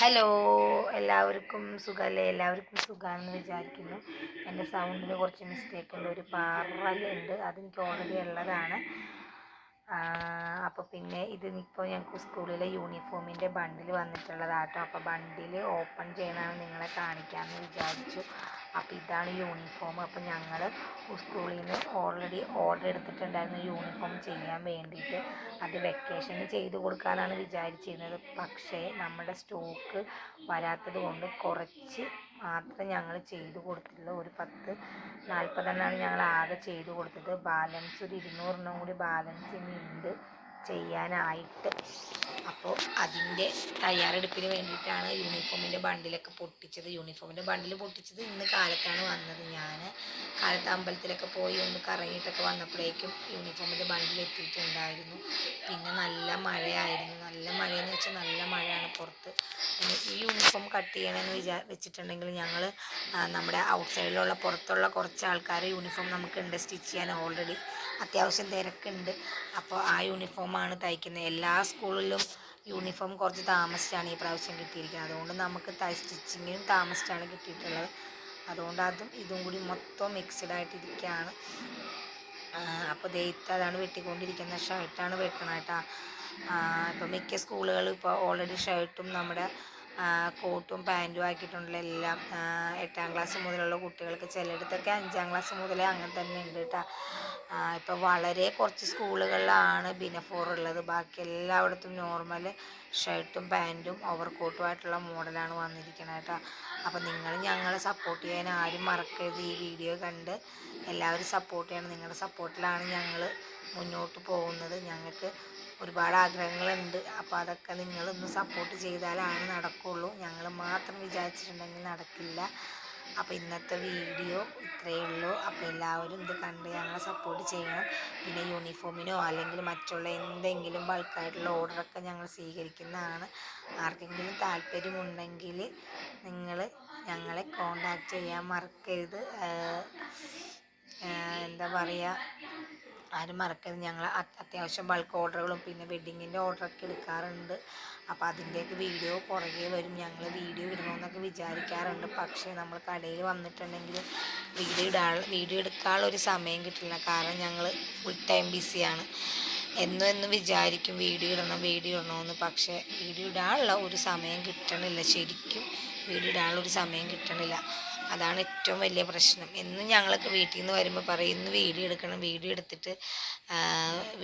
Hello എല്ലാവർക്കും സുഖമല്ലേ എല്ലാവർക്കും സുഖമാണെന്ന് വിചാരിക്കുന്നു. എന്റെ സൗണ്ടിന് കുറച്ച് മിസ്റ്റേക്ക് ഉണ്ട്. ഒരു പറലുണ്ട്. അതെനിക്ക് ഓൾറെഡി ഉള്ളതാണ്. അപ്പോൾ പിന്നെ ഇത് ഇപ്പോൾ ഞങ്ങൾക്ക് സ്കൂളിലെ യൂണിഫോമിന്റെ ബണ്ടിൽ വന്നിട്ടുള്ളതാട്ടോ. അപ്പോൾ ബണ്ടിൽ ഓപ്പൺ ചെയ്യണമെന്ന് നിങ്ങളെ കാണിക്കാമെന്ന് വിചാരിച്ചു. അപ്പോൾ ഇതാണ് യൂണിഫോം അപ്പോൾ ഞങ്ങൾ സ്കൂളിൽ നിന്ന് ഓൾറെഡി ഓർഡർ എടുത്തിട്ടുണ്ടായിരുന്നു യൂണിഫോം ചെയ്യാൻ വേണ്ടിയിട്ട്. അത് വെക്കേഷന് ചെയ്ത് കൊടുക്കാനാണ് വിചാരിച്ചിരുന്നത്. പക്ഷേ നമ്മുടെ സ്റ്റോക്ക് വരാത്തത് കൊണ്ട് കുറച്ച് മാത്രം ഞങ്ങൾ ചെയ്ത് കൊടുത്തിട്ടുള്ളൂ. ഒരു പത്ത് നാൽപ്പതെണ്ണമാണ് ഞങ്ങൾ ആകെ ചെയ്ത് കൊടുത്തത്. ബാലൻസ് ഒരു ഇരുന്നൂറെണ്ണം കൂടി ബാലൻസ് ഇനി ഉണ്ട് ചെയ്യാനായിട്ട്. അപ്പോൾ അതിന്റെ തയ്യാറെടുപ്പിന് വേണ്ടിയിട്ടാണ് യൂണിഫോമിന്റെ ബണ്ടിലൊക്കെ പൊട്ടിച്ചത്. യൂണിഫോമിന്റെ ബണ്ടിൽ പൊട്ടിച്ചത് ഇന്ന് കാലത്താണ് വന്നത്. ഞാൻ കാലത്ത് അമ്പലത്തിലൊക്കെ പോയി ഒന്ന് കറങ്ങിയിട്ടൊക്കെ വന്നപ്പോഴേക്കും യൂണിഫോമിന്റെ ബണ്ടിൽ എത്തിയിട്ടുണ്ടായിരുന്നു. പിന്നെ നല്ല മഴയായിരുന്നു. നല്ല മഴയെന്ന് വെച്ചാൽ നല്ല മഴയാണ് പുറത്ത്. പിന്നെ ഈ യൂണിഫോം കട്ട് ചെയ്യണമെന്ന് വിചാ വെച്ചിട്ടുണ്ടെങ്കിൽ ഞങ്ങൾ നമ്മുടെ ഔട്ട് സൈഡിലുള്ള പുറത്തുള്ള കുറച്ച് ആൾക്കാർ യൂണിഫോം നമുക്കുണ്ട് സ്റ്റിച്ച് ചെയ്യാൻ ഓൾറെഡി. അത്യാവശ്യം തിരക്കുണ്ട്. അപ്പോൾ ആ യൂണിഫോമാണ് തയ്ക്കുന്നത്. എല്ലാ സ്കൂളിലും യൂണിഫോം കുറച്ച് താമസിച്ചാണ് ഈ പ്രാവശ്യം കിട്ടിയിരിക്കുന്നത്. അതുകൊണ്ട് നമുക്ക് തൈ സ്റ്റിച്ചിങ്ങിനും താമസിച്ചാണ് കിട്ടിയിട്ടുള്ളത്. അതുകൊണ്ട് അതും ഇതും കൂടി മൊത്തം മിക്സഡ് ആയിട്ടിരിക്കുകയാണ്. അപ്പോൾ ദൈത്ത് അതാണ് വെട്ടിക്കൊണ്ടിരിക്കുന്ന ഷർട്ടാണ് വെട്ടണം കേട്ടോ. ഇപ്പോൾ മിക്ക സ്കൂളുകളും ഇപ്പോൾ ഓൾറെഡി ഷർട്ടും നമ്മുടെ കോട്ടും പാന്റും ആക്കിയിട്ടുണ്ടല്ലോ എല്ലാം. എട്ടാം ക്ലാസ് മുതലുള്ള കുട്ടികൾക്ക് ചിലയിടത്തൊക്കെ അഞ്ചാം ക്ലാസ് മുതലേ അങ്ങനെ തന്നെ ഉണ്ട് കേട്ടോ ഇപ്പോൾ വളരെ കുറച്ച് സ്കൂളുകളിലാണ് ബിനഫോർ ഉള്ളത്. ബാക്കി എല്ലായിടത്തും നോർമൽ ഷർട്ടും പാന്റും ഓവർ കോട്ടുമായിട്ടുള്ള മോഡലാണ് വന്നിരിക്കുന്നത് കേട്ടോ അപ്പോൾ നിങ്ങൾ ഞങ്ങളെ സപ്പോർട്ട് ചെയ്യാൻ ആരും മറക്കരുത്. ഈ വീഡിയോ കണ്ട് എല്ലാവരും സപ്പോർട്ട് ചെയ്യണം. നിങ്ങളുടെ സപ്പോർട്ടിലാണ് ഞങ്ങൾ മുന്നോട്ട് പോകുന്നത്. ഞങ്ങൾക്ക് ഒരുപാട് ആഗ്രഹങ്ങളുണ്ട്. അപ്പോൾ അതൊക്കെ നിങ്ങളൊന്ന് സപ്പോർട്ട് ചെയ്താലാണ് നടക്കുള്ളൂ. ഞങ്ങൾ മാത്രം വിചാരിച്ചിട്ടുണ്ടെങ്കിൽ നടക്കില്ല. അപ്പോൾ ഇന്നത്തെ വീഡിയോ ഇത്രയേ ഉള്ളൂ. അപ്പോൾ എല്ലാവരും ഇത് കണ്ട് ഞങ്ങളെ സപ്പോർട്ട് ചെയ്യണം. പിന്നെ യൂണിഫോമിനോ അല്ലെങ്കിൽ മറ്റുള്ള എന്തെങ്കിലും ബൾക്കായിട്ടുള്ള ഓർഡറൊക്കെ ഞങ്ങൾ സ്വീകരിക്കുന്നതാണ്. ആർക്കെങ്കിലും താല്പര്യമുണ്ടെങ്കിൽ നിങ്ങൾ ഞങ്ങളെ കോണ്ടാക്ട് ചെയ്യാൻ മറക്കരുത്. എന്താ പറയുക ആരും മറക്കരുത്. ഞങ്ങൾ അത്യാവശ്യം ബൾക്ക് ഓർഡറുകളും പിന്നെ വെഡ്ഡിങ്ങിന്റെ ഓർഡറൊക്കെ എടുക്കാറുണ്ട്. അപ്പോൾ അതിന്റെയൊക്കെ വീഡിയോ പുറകെ വരും. ഞങ്ങൾ വീഡിയോ ഇടണമെന്നൊക്കെ വിചാരിക്കാറുണ്ട്. പക്ഷേ നമ്മൾ കടയിൽ വന്നിട്ടുണ്ടെങ്കിൽ വീഡിയോ ഇടാൻ വീഡിയോ എടുക്കാനുള്ള ഒരു സമയം കിട്ടില്ല. കാരണം ഞങ്ങൾ ഫുൾ ടൈം ബിസിയാണ് എന്നും എന്നും വിചാരിക്കും വീഡിയോ ഇടണം വീഡിയോ ഇടണമെന്ന് പക്ഷേ വീഡിയോ ഇടാനുള്ള ഒരു സമയം കിട്ടണില്ല. ശരിക്കും വീഡിയോ ഇടാനുള്ള ഒരു സമയം കിട്ടണില്ല. അതാണ് ഏറ്റവും വലിയ പ്രശ്നം. എന്നും ഞങ്ങളൊക്കെ വീട്ടിൽ നിന്ന് വരുമ്പോൾ പറയും ഇന്ന് വീഡിയോ എടുക്കണം വീഡിയോ എടുത്തിട്ട്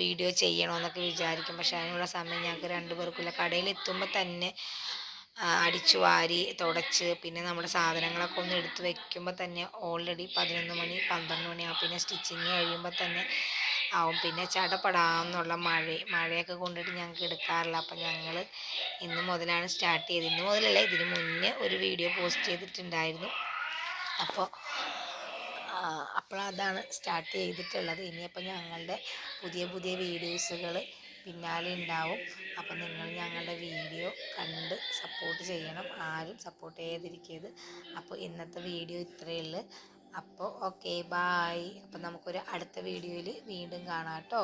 വീഡിയോ ചെയ്യണമെന്നൊക്കെ വിചാരിക്കും. പക്ഷേ അതിനുള്ള സമയം ഞങ്ങൾക്ക് രണ്ടുപേർക്കില്ല കടയിൽ എത്തുമ്പോൾ തന്നെ അടിച്ചു വാരി തുടച്ച് പിന്നെ നമ്മുടെ സാധനങ്ങളൊക്കെ ഒന്ന് എടുത്ത് വെക്കുമ്പോൾ തന്നെ ഓൾറെഡി പതിനൊന്ന് മണി പന്ത്രണ്ട് മണിയാവും പിന്നെ സ്റ്റിച്ചിങ് കഴിയുമ്പോൾ തന്നെ ആവും. പിന്നെ ചടപടാന്നുള്ള മഴ മഴയൊക്കെ കൊണ്ടിട്ട് ഞങ്ങൾക്ക് എടുക്കാറില്ല. അപ്പം ഞങ്ങൾ ഇന്ന് മുതലാണ് സ്റ്റാർട്ട് ചെയ്തത്. ഇന്ന് മുതലല്ല ഇതിന് മുന്നേ ഒരു വീഡിയോ പോസ്റ്റ് ചെയ്തിട്ടുണ്ടായിരുന്നു. അപ്പോൾ അതാണ് സ്റ്റാർട്ട് ചെയ്തിട്ടുള്ളത്. ഇനിയിപ്പോൾ ഞങ്ങളുടെ പുതിയ പുതിയ വീഡിയോസുകൾ പിന്നാലെ ഉണ്ടാവും അപ്പോൾ നിങ്ങൾ ഞങ്ങളുടെ വീഡിയോ കണ്ട് സപ്പോർട്ട് ചെയ്യണം. ആരും സപ്പോർട്ട് ചെയ്തിരിക്കരുത് അപ്പോൾ ഇന്നത്തെ വീഡിയോ ഇത്രയേ അപ്പോൾ ഓക്കെ ബായ്. അപ്പോൾ നമുക്കൊരു അടുത്ത വീഡിയോയിൽ വീണ്ടും കാണാം കേട്ടോ.